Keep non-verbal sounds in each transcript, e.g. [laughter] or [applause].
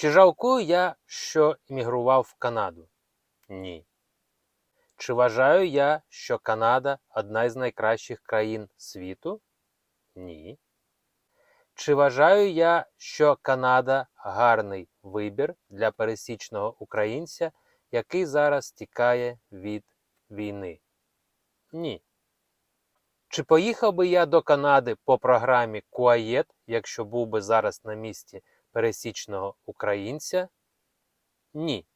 Чи жалкую я, що іммігрував в Канаду? Ні. Чи вважаю я, що Канада одна із найкращих країн світу? Ні. Чи вважаю я, що Канада гарний вибір для пересічного українця, який зараз тікає від війни? Ні. Чи поїхав би я до Канади по програмі Куаєт, якщо був би зараз на місці пересічного українця? Ні.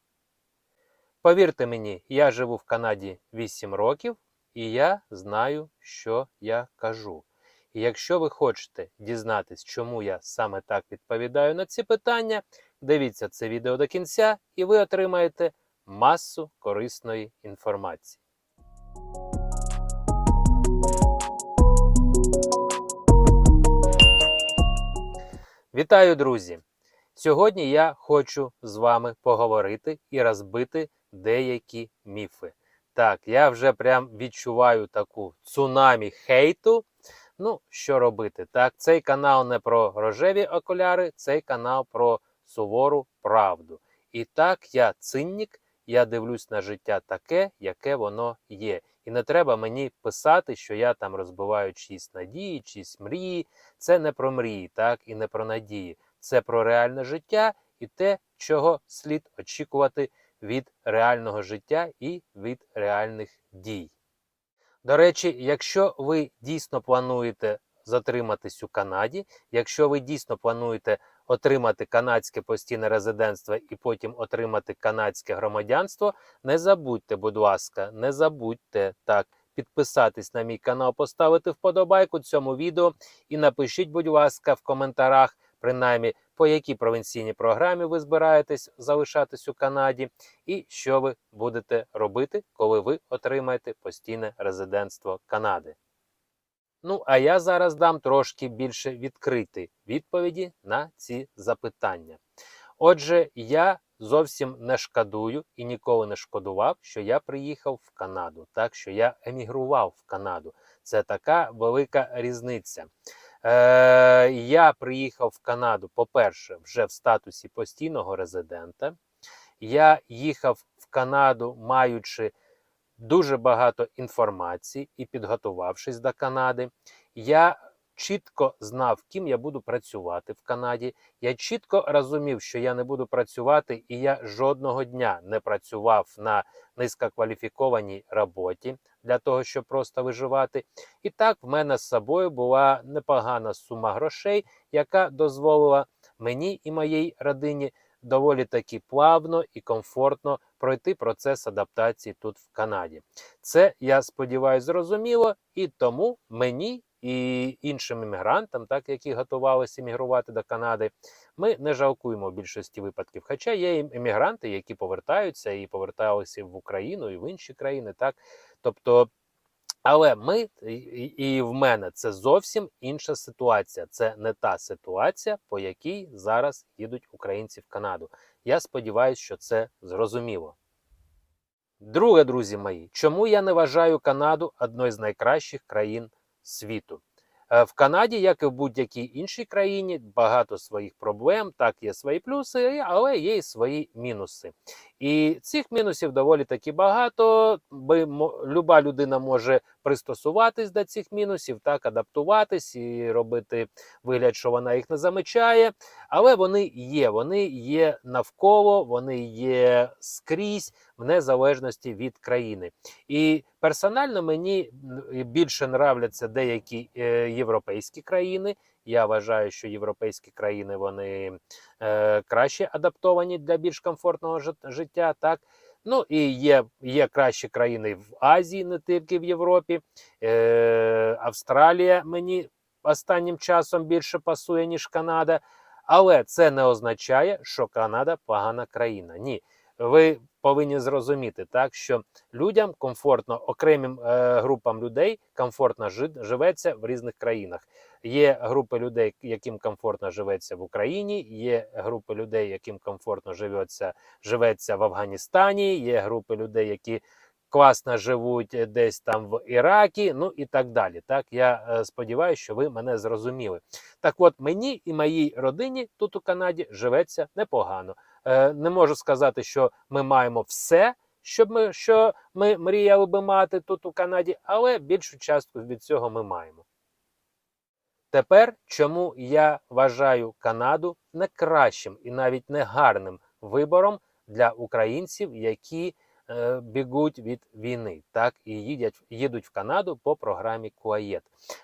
Повірте мені, я живу в Канаді 8 років і я знаю, що я кажу. І якщо ви хочете дізнатись, чому я саме так відповідаю на ці питання, дивіться це відео до кінця, і ви отримаєте масу корисної інформації. Вітаю, друзі! Сьогодні я хочу з вами поговорити і розбити деякі міфи. Так, я вже прям відчуваю таку цунамі хейту. Ну, що робити? Так, цей канал не про рожеві окуляри, цей канал про сувору правду. І так, я циннік, я дивлюсь на життя таке, яке воно є. І не треба мені писати, що я там розбиваю чиїсь надії, чиїсь мрії. Це не про мрії, так, і не про надії. Це про реальне життя і те, чого слід очікувати від реального життя і від реальних дій. До речі, якщо ви дійсно плануєте затриматись у Канаді, якщо ви дійсно плануєте отримати канадське постійне резидентство і потім отримати канадське громадянство, не забудьте, будь ласка, не забудьте так підписатись на мій канал, поставити вподобайку цьому відео і напишіть, будь ласка, в коментарях, принаймні, по якій провінційній програмі ви збираєтесь залишатись у Канаді, і що ви будете робити, коли ви отримаєте постійне резидентство Канади. Ну, а я зараз дам трошки більше відкриті відповіді на ці запитання. Отже, я зовсім не шкодую і ніколи не шкодував, що я приїхав в Канаду, так що я емігрував в Канаду. Це така велика різниця. Е, Я приїхав в Канаду, по-перше, вже в статусі постійного резидента. Я їхав в Канаду, маючи дуже багато інформації і підготувавшись до Канади. Я чітко знав, ким я буду працювати в Канаді. Я чітко розумів, що я не буду працювати, і я жодного дня не працював на низькокваліфікованій роботі для того, щоб просто виживати. І так в мене з собою була непогана сума грошей, яка дозволила мені і моїй родині доволі таки плавно і комфортно пройти процес адаптації тут в Канаді. Це я сподіваюся, зрозуміло, і тому мені і іншим іммігрантам, так які готувалися іммігрувати до Канади, ми не жалкуємо в більшості випадків. Хоча є іммігранти, які повертаються і поверталися в Україну і в інші країни, так тобто. Але ми і, в мене це зовсім інша ситуація. Це не та ситуація, по якій зараз їдуть українці в Канаду. Я сподіваюся, що це зрозуміло. Друге, друзі мої, чому я не вважаю Канаду одною з найкращих країн світу? Е, В Канаді, як і в будь-якій іншій країні, багато своїх проблем, так є свої плюси, але є і свої мінуси. І цих мінусів доволі таки багато. Би люба людина може пристосуватись до цих мінусів, так адаптуватись і робити вигляд, що вона їх не замечає. Але вони є, вони є навколо, вони є скрізь, в незалежності від країни. І персонально мені більше нравляться деякі е, європейські країни. Я вважаю, що європейські країни вони е, краще адаптовані для більш комфортного життя. Так ну і є є кращі країни в Азії, не тільки в Європі. Е, Австралія мені останнім часом більше пасує ніж Канада. Але це не означає, що Канада погана країна. Ні, ви повинні зрозуміти, так що людям комфортно, окремим е, групам людей комфортно живеться в різних країнах. Є групи людей, яким комфортно живеться в Україні, є групи людей, яким комфортно живеться, живеться в Афганістані, є групи людей, які класно живуть е, десь там в Іракі, ну і так далі. Так, я е, сподіваюся, що ви мене зрозуміли. Так от мені і моїй родині тут у Канаді живеться непогано. Е, не можу сказати, що ми маємо все, щоб ми, що ми мріяли би мати тут у Канаді, але більшу частку від цього ми маємо. Тепер, чому я вважаю Канаду не кращим і навіть не гарним вибором для українців, які бігуть від війни, так і їдять, їдуть в Канаду по програмі Куаєт.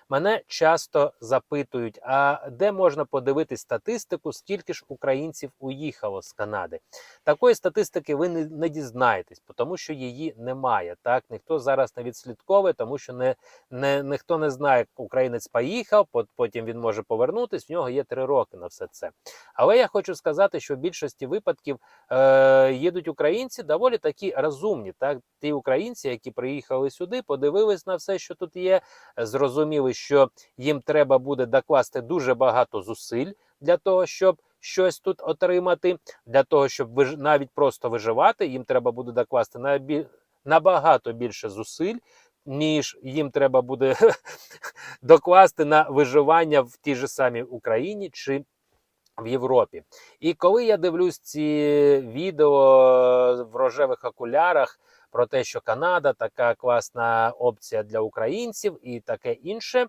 Мене часто запитують, а де можна подивитись статистику, скільки ж українців уїхало з Канади? Такої статистики ви не, не дізнаєтесь, тому що її немає. Так ніхто зараз не відслідковує, тому що не, не ніхто не знає, українець поїхав, потім він може повернутись. В нього є три роки на все це. Але я хочу сказати, що в більшості випадків е, їдуть українці доволі такі розумні. Так, ті українці, які приїхали сюди, подивились на все, що тут є, зрозуміли, що їм треба буде докласти дуже багато зусиль для того, щоб щось тут отримати. Для того, щоб виж... навіть просто виживати, їм треба буде докласти набагато більше зусиль. Ніж їм треба буде [laughs] докласти на виживання в тій же самій Україні чи в Європі. І коли я дивлюсь ці відео в рожевих окулярах про те, що Канада така класна опція для українців і таке інше,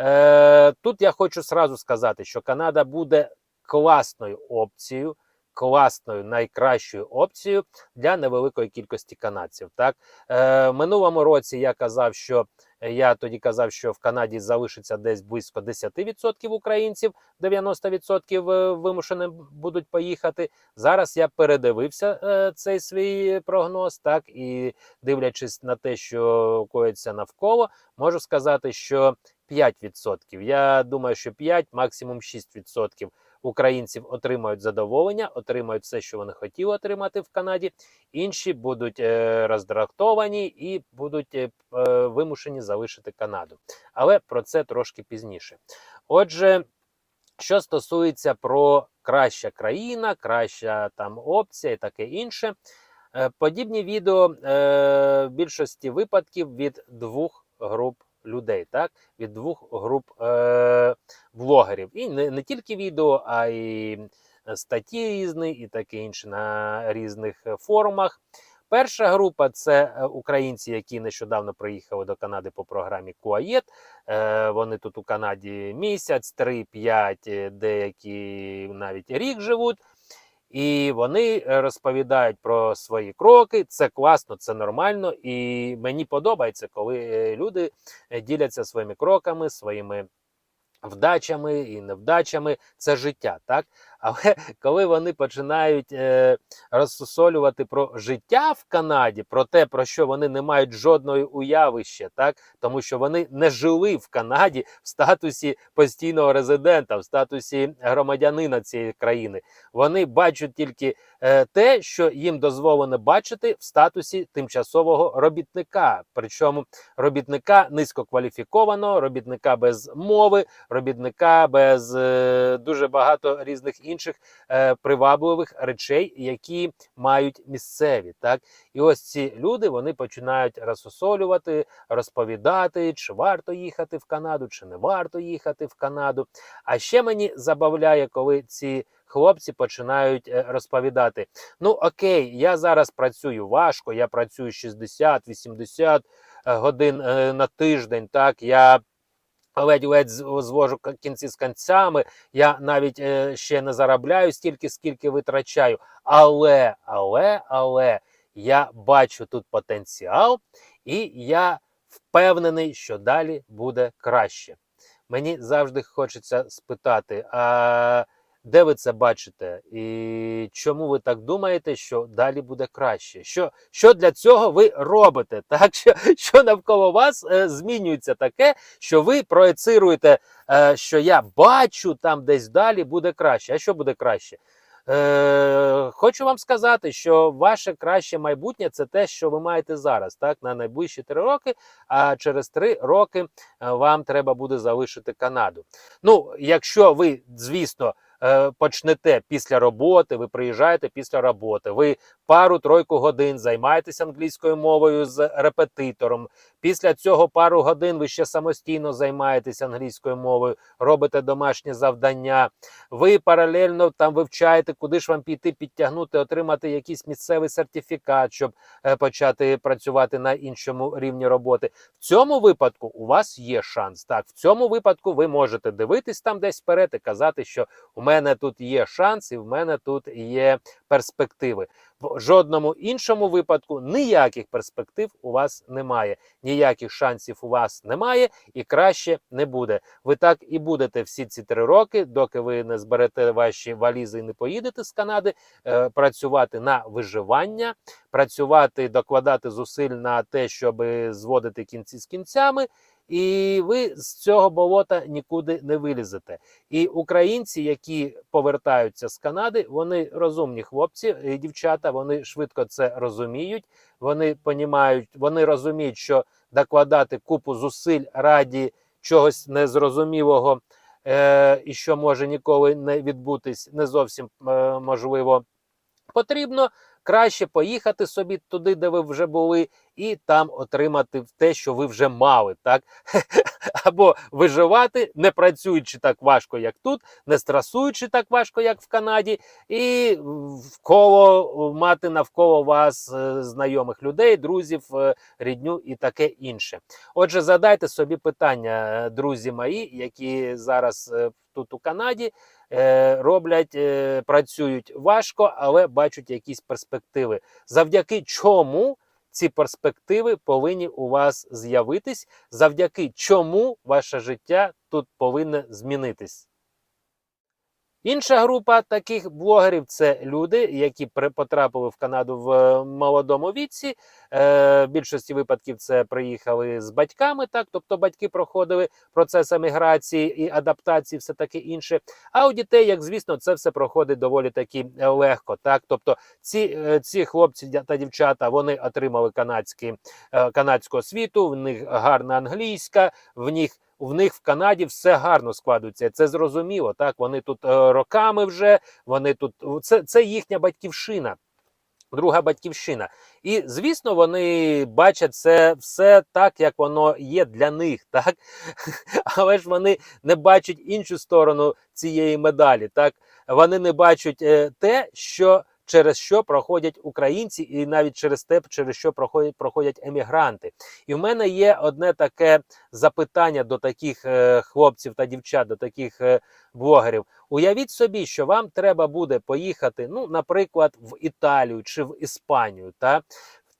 е, тут я хочу сразу сказати, що Канада буде класною опцією. Класною найкращою опцією для невеликої кількості канадців. Так е, минулому році я казав, що я тоді казав, що в Канаді залишиться десь близько 10% українців, 90% е, вимушені будуть поїхати. Зараз я передивився е, цей свій прогноз, так і дивлячись на те, що коїться навколо, можу сказати, що 5%. Я думаю, що 5, максимум 6% українців отримають задоволення, отримають все, що вони хотіли отримати в Канаді. Інші будуть е, роздратовані і будуть е, е, вимушені залишити Канаду. Але про це трошки пізніше. Отже, що стосується про краща країна, краща там опція і таке інше. Е, подібні відео е, в більшості випадків від двох груп людей, так? від двох груп е, блогерів. І не, не тільки відео, а й статті різні, і таке інше на різних е, форумах. Перша група це е, українці, які нещодавно приїхали до Канади по програмі Куаєт. Е, Вони тут у Канаді місяць, три, п'ять, е, деякі навіть рік живуть. І вони е, розповідають про свої кроки. Це класно, це нормально. І мені подобається, коли е, люди е, діляться своїми кроками, своїми вдачами і невдачами. Це життя, так? Але коли вони починають е, розсусолювати про життя в Канаді, про те, про що вони не мають жодної уяви ще, так тому що вони не жили в Канаді в статусі постійного резидента, в статусі громадянина цієї країни. Вони бачать тільки е, те, що їм дозволено бачити в статусі тимчасового робітника, причому робітника низькокваліфікованого, робітника без мови, робітника без е, дуже багато різних інших е, привабливих речей, які мають місцеві. Так і ось ці люди вони починають розсосолювати, розповідати, чи варто їхати в Канаду, чи не варто їхати в Канаду. А ще мені забавляє, коли ці хлопці починають е, розповідати: ну окей, я зараз працюю важко, я працюю 60-80 годин е, на тиждень. Так я ледь-ледь звожу кінці з кінцями. Я навіть е, ще не заробляю стільки, скільки витрачаю. Але, але, але я бачу тут потенціал, і я впевнений, що далі буде краще. Мені завжди хочеться спитати, а де ви це бачите? І чому ви так думаєте, що далі буде краще? Що, що для цього ви робите? [laughs] Так, що, що навколо вас е, змінюється таке, що ви проецируєте, е, що я бачу там десь далі буде краще. А що буде краще? Е, хочу вам сказати, що ваше краще майбутнє це те, що ви маєте зараз, так, на найближчі три роки, а через три роки е, вам треба буде залишити Канаду. Ну, якщо ви, звісно, почнете після роботи, ви приїжджаєте після роботи, ви пару-тройку годин займаєтесь англійською мовою з репетитором. Після цього пару годин ви ще самостійно займаєтесь англійською мовою, робите домашні завдання. Ви паралельно там вивчаєте, куди ж вам піти, підтягнути, отримати якийсь місцевий сертифікат, щоб е, почати працювати на іншому рівні роботи. В цьому випадку у вас є шанс. Так, в цьому випадку ви можете дивитись там десь вперед і казати, що у мене тут є шанс, і в мене тут є перспективи. В жодному іншому випадку ніяких перспектив у вас немає, ніяких шансів у вас немає, і краще не буде. Ви так і будете всі ці три роки, доки ви не зберете ваші валізи і не поїдете з Канади, е, працювати на виживання, працювати, докладати зусиль на те, щоб зводити кінці з кінцями. І ви з цього болота нікуди не вилізете. І українці, які повертаються з Канади, вони розумні хлопці і дівчата, вони швидко це розуміють. Вони понімають, вони розуміють, що докладати купу зусиль раді чогось незрозумілого, е, і що може ніколи не відбутись, не зовсім е, можливо. Потрібно краще поїхати собі туди, де ви вже були, і там отримати те, що ви вже мали, так [laughs] або виживати, не працюючи так важко, як тут, не стресуючи так важко, як в Канаді, і вколо мати навколо вас е, знайомих людей, друзів, е, рідню і таке інше. Отже, задайте собі питання, е, друзі мої, які зараз тут у Канаді роблять, е, працюють важко, але бачать якісь перспективи. Завдяки чому ці перспективи повинні у вас з'явитись, завдяки чому ваше життя тут повинне змінитись. Інша група таких блогерів це люди, які потрапили в Канаду в е, молодому віці. Е, в більшості випадків це приїхали з батьками, так тобто батьки проходили процес еміграції і адаптації, все таке інше. А у дітей, як звісно, це все проходить доволі таки е, легко. Так, тобто, ці, ці хлопці та дівчата вони отримали канадські, канадську освіту, в них гарна англійська, в них. В них в Канаді все гарно складується. Це зрозуміло. Так вони тут е, роками вже. Вони тут це, це їхня батьківщина, друга батьківщина. І звісно, вони бачать це все так, як воно є для них, [laughs] так але ж вони не бачать іншу сторону цієї медалі. Так вони не бачать е, те, що через що проходять українці, і навіть через те, через що проходять проходять емігранти. І в мене є одне таке запитання до таких е, хлопців та дівчат, до таких е, блогерів. Уявіть собі, що вам треба буде поїхати, ну, наприклад, в Італію чи в Іспанію, та?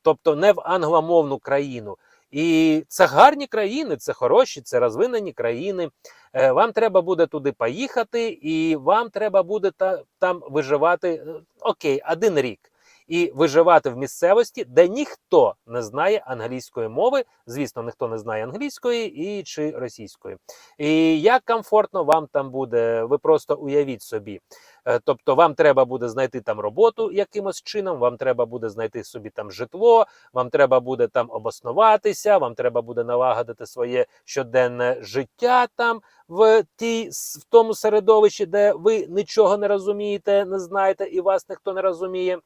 тобто не в англомовну країну. І це гарні країни, це хороші, це розвинені країни. Е, Вам треба буде туди поїхати, і вам треба буде та, там виживати е, окей, один рік. І виживати в місцевості, де ніхто не знає англійської мови. Звісно, ніхто не знає англійської і чи російської. І як комфортно вам там буде, ви просто уявіть собі. Е, Тобто, вам треба буде знайти там роботу якимось чином, вам треба буде знайти собі там житло, вам треба буде там обоснуватися, вам треба буде налагодити своє щоденне життя там в тій в тому середовищі, де ви нічого не розумієте, не знаєте, і вас ніхто не розуміє.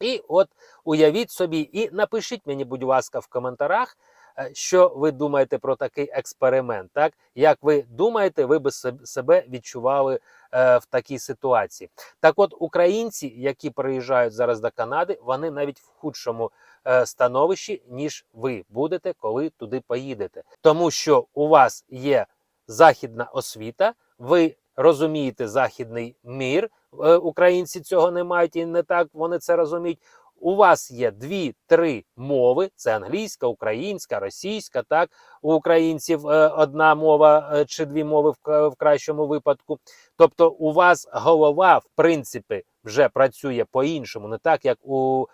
І от уявіть собі, і напишіть мені, будь ласка, в коментарях, е, що ви думаєте про такий експеримент. Так як ви думаєте, ви би себе відчували е, в такій ситуації? Так, от українці, які приїжджають зараз до Канади, вони навіть в худшому е, становищі, ніж ви будете, коли туди поїдете, тому що у вас є західна освіта, ви розумієте західний мір. Е, Українці цього не мають і не так вони це розуміють. У вас є дві-три мови: це англійська, українська, російська. Так у українців е, одна мова е, чи дві мови в, кращому випадку. Тобто, у вас голова, в принципі, вже працює по-іншому, не так як у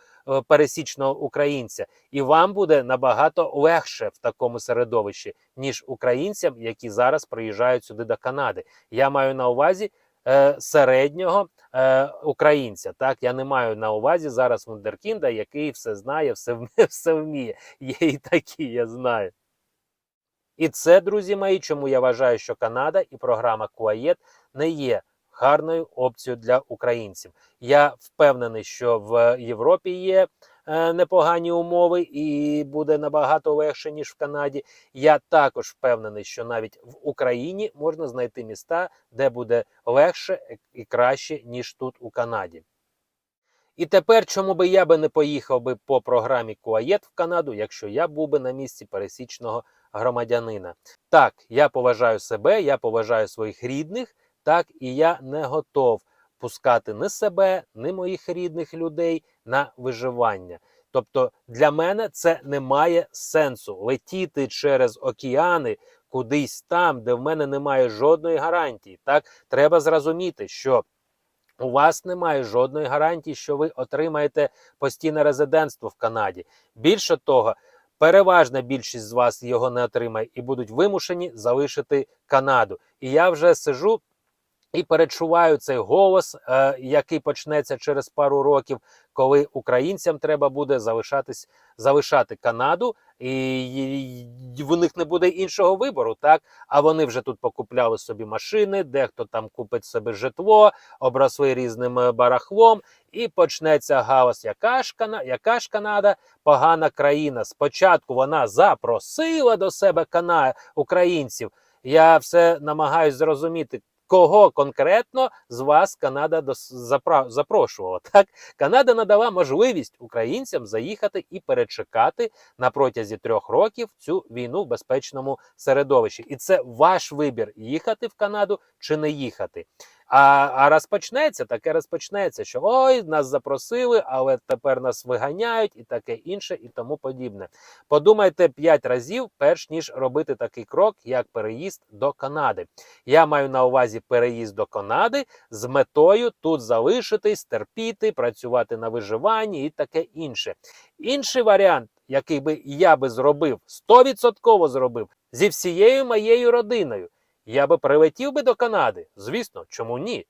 пересічного українця, і вам буде набагато легше в такому середовищі, ніж українцям, які зараз приїжджають сюди до Канади. Я маю на увазі е, середнього е, українця. Так, я не маю на увазі зараз вундеркінда, який все знає, все, вміє, [laughs] все вміє. Є і такі, я знаю. І це, друзі мої, чому я вважаю, що Канада і програма Куаєт не є гарною опцією для українців. Я впевнений, що в Європі є непогані умови і буде набагато легше ніж в Канаді. Я також впевнений, що навіть в Україні можна знайти міста, де буде легше і краще ніж тут у Канаді. І тепер, чому би я би не поїхав би по програмі Куаєт в Канаду, якщо я був би на місці пересічного громадянина? Так, я поважаю себе, я поважаю своїх рідних, так і я не готов пускати ні себе, ні моїх рідних людей на виживання. Тобто для мене це не має сенсу летіти через океани кудись там, де в мене немає жодної гарантії. Так треба зрозуміти, що у вас немає жодної гарантії, що ви отримаєте постійне резидентство в Канаді. Більше того, переважна більшість з вас його не отримає і будуть вимушені залишити Канаду. І я вже сижу і перечуваю цей голос, е, який почнеться через пару років, коли українцям треба буде залишатись залишати Канаду, і, і в них не буде іншого вибору, так а вони вже тут покупляли собі машини, дехто там купить собі житло, обросли різним е, барахлом, і почнеться галас. Яка ж Кана... яка ж Канада погана країна? Спочатку вона запросила до себе Кана... українців. Я все намагаюся зрозуміти. Кого конкретно з вас Канада запрошувала? [laughs] Так, Канада надала можливість українцям заїхати і перечекати на протязі трьох років цю війну в безпечному середовищі. І це ваш вибір їхати в Канаду чи не їхати. А, а розпочнеться, таке розпочнеться, що ой, нас запросили, але тепер нас виганяють, і таке інше, і тому подібне. Подумайте п'ять разів, перш ніж робити такий крок, як переїзд до Канади. Я маю на увазі переїзд до Канади з метою тут залишитись, терпіти, працювати на виживанні і таке інше. Інший варіант, який би я би зробив, 100% зробив зі всією моєю родиною. Я би прилетів би до Канади. Звісно, чому ні?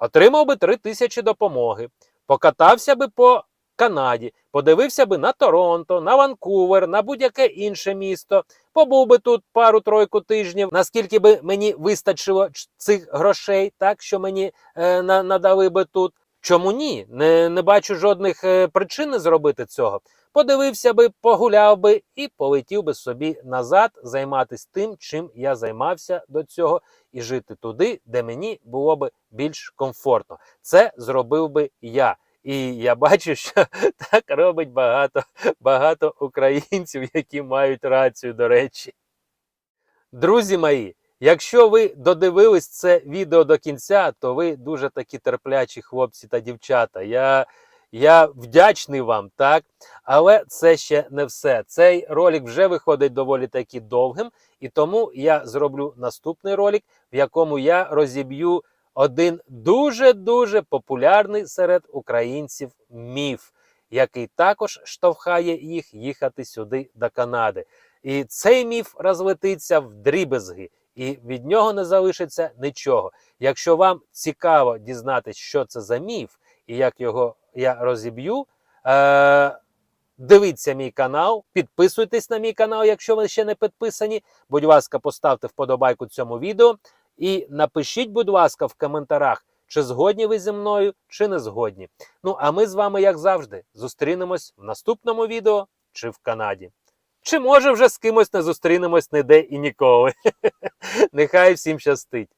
Отримав би 3 тисячі допомоги, покатався би по Канаді, подивився би на Торонто, на Ванкувер, на будь-яке інше місто, побув би тут пару-тройку тижнів, наскільки би мені вистачило цих грошей, так що мені е, на- надали би тут. Чому ні? Не, не бачу жодних е, причин зробити цього. Подивився би, погуляв би і полетів би собі назад, займатися тим, чим я займався до цього, і жити туди, де мені було би більш комфортно. Це зробив би я. І я бачу, що [laughs] так робить багато, багато українців, які мають рацію, до речі. Друзі мої, якщо ви додивились це відео до кінця, то ви дуже такі терплячі хлопці та дівчата. Я, я вдячний вам, так? Але це ще не все. Цей ролик вже виходить доволі таки довгим, і тому я зроблю наступний ролик, в якому я розіб'ю один дуже-дуже популярний серед українців міф, який також штовхає їх їхати сюди до Канади. І цей міф розлетиться в дрібезги, і від нього не залишиться нічого. Якщо вам цікаво дізнатися, що це за міф і як його я розіб'ю. Е- Дивіться мій канал, підписуйтесь на мій канал, якщо ви ще не підписані. Будь ласка, поставте вподобайку цьому відео і напишіть, будь ласка, в коментарях, чи згодні ви зі мною, чи не згодні. Ну а ми з вами, як завжди, зустрінемось в наступному відео чи в Канаді. Чи може вже з кимось не зустрінемось ніде і ніколи. [laughs] Нехай всім щастить.